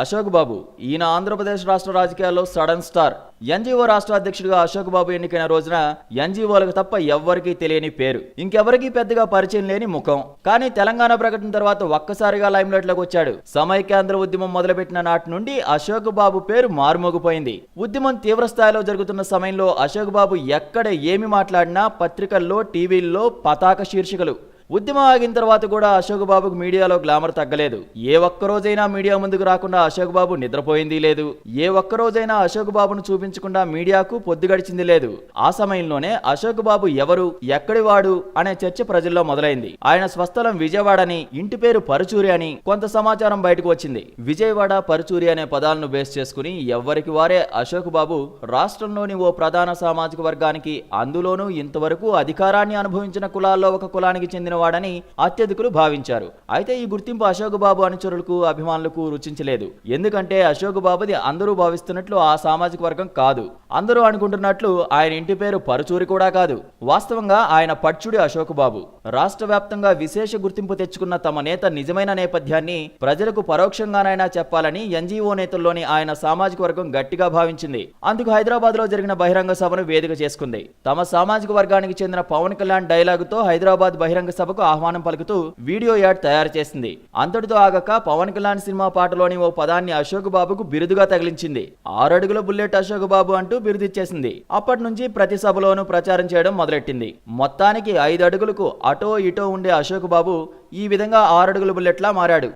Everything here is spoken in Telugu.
అశోక్ బాబు ఈయన ఆంధ్రప్రదేశ్ రాష్ట్ర రాజకీయాల్లో సడన్ స్టార్. ఎన్జీఓ రాష్ట్ర అధ్యక్షుడిగా అశోక్ బాబు ఎన్నికైన రోజున ఎన్జీఓలకు తప్ప ఎవ్వరికీ తెలియని పేరు. ఇంకెవరికీ పెద్దగా పరిచయం లేని ముఖం. కానీ తెలంగాణ ప్రకటన తర్వాత ఒక్కసారిగా లైమ్లైట్లోకి వచ్చాడు సమైక్యాంధ్ర ఉద్యమం మొదలుపెట్టిన నాటి నుండి అశోక్ బాబు పేరు మారుమోగిపోయింది. ఉద్యమం తీవ్ర స్థాయిలో జరుగుతున్న సమయంలో అశోక్ బాబు ఎక్కడ ఏమి మాట్లాడినా పత్రికల్లో టీవీల్లో పతాక శీర్షికలు. ఉద్యమం ఆగిన తర్వాత కూడా అశోక్ బాబుకు మీడియాలో గ్లామర్ తగ్గలేదు. ఏ ఒక్క రోజైనా మీడియా ముందుకు రాకుండా అశోక్ బాబు నిద్రపోయింది లేదు. ఏ ఒక్క రోజైనా అశోక్ బాబును చూపించకుండా మీడియాకు పొద్దు గడిచింది లేదు. ఆ సమయంలోనే అశోక్ బాబు ఎవరు ఎక్కడి వాడు అనే చర్చ ప్రజల్లో మొదలైంది. ఆయన స్వస్థలం విజయవాడని ఇంటి పేరు పరుచూరి అని కొంత సమాచారం బయటకు వచ్చింది. విజయవాడ పరుచూరి అనే పదాలను బేస్ చేసుకుని ఎవ్వరికి వారే అశోక్ బాబు రాష్ట్రంలోని ఓ ప్రధాన సామాజిక వర్గానికి అందులోనూ ఇంతవరకు అధికారాన్ని అనుభవించిన కులాల్లో ఒక కులానికి చెందిన వాడని అత్యధికులు భావించారు. అయితే ఈ గుర్తింపు అశోక్ బాబు అనుచరులకు అభిమానులకు రుచించలేదు. ఎందుకంటే అశోక్ బాబుది అందరూ భావిస్తున్నట్లు ఆ సామాజిక వర్గం కాదు. అందరూ అనుకుంటున్నట్లు ఆయన ఇంటి పేరు పరుచూరి కూడా కాదు. వాస్తవంగా ఆయన పచ్చుడి అశోక్ బాబు రాష్ట్ర వ్యాప్తంగా విశేష గుర్తింపు తెచ్చుకున్న తమ నేత నిజమైన నేపథ్యాన్ని ప్రజలకు పరోక్షంగానైనా చెప్పాలని ఎన్జీఓ నేతల్లోని ఆయన సామాజిక వర్గం గట్టిగా భావించింది. అందుకు హైదరాబాద్లో జరిగిన బహిరంగ సభను వేదిక చేసుకుంది. తమ సామాజిక వర్గానికి చెందిన పవన్ కళ్యాణ్ డైలాగుతో హైదరాబాద్ బహిరంగ సభకు ఆహ్వానం పలుకుతూ వీడియో యాడ్ తయారు చేసింది. అంతటితో ఆగక పవన్ కళ్యాణ్ సినిమా పాటలోని ఓ పదాన్ని అశోక్ బాబుకు బిరుదుగా తగిలించింది. ఆరడుగుల బుల్లెట్ అశోక్ బాబు అంటూ బిరుదిచ్చేసింది. అప్పటి నుంచి ప్రతి సభలోనూ ప్రచారం చేయడం మొదలెట్టింది. మొత్తానికి ఐదు అడుగులకు అటో ఇటో ఉండే అశోక్ బాబు ఈ విధంగా ఆరడుగుల బుల్లెట్లా మారాడు.